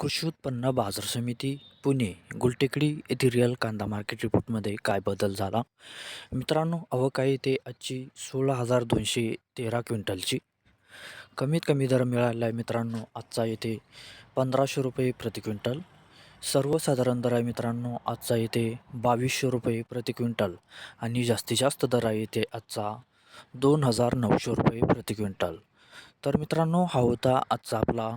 कृषी उत्पन्न बाजार समिती पुणे गुलटेकडी येथे रिअल कांदा मार्केट रिपोर्टमध्ये काय बदल झाला? मित्रांनो आवक आहे ते आजची सोळा हजार दोनशे तेरा क्विंटलची. कमीत कमी दर मिळाला आहे मित्रांनो आजचा येथे पंधराशे रुपये प्रति क्विंटल. सर्वसाधारण दर आहे मित्रांनो आजचा येथे बावीसशे रुपये प्रति क्विंटल. आणि जास्तीत जास्त दर आहे येथे आजचा दोन हजार नऊशे रुपये प्रति क्विंटल. तर मित्रांनो हा होता आजचा आपला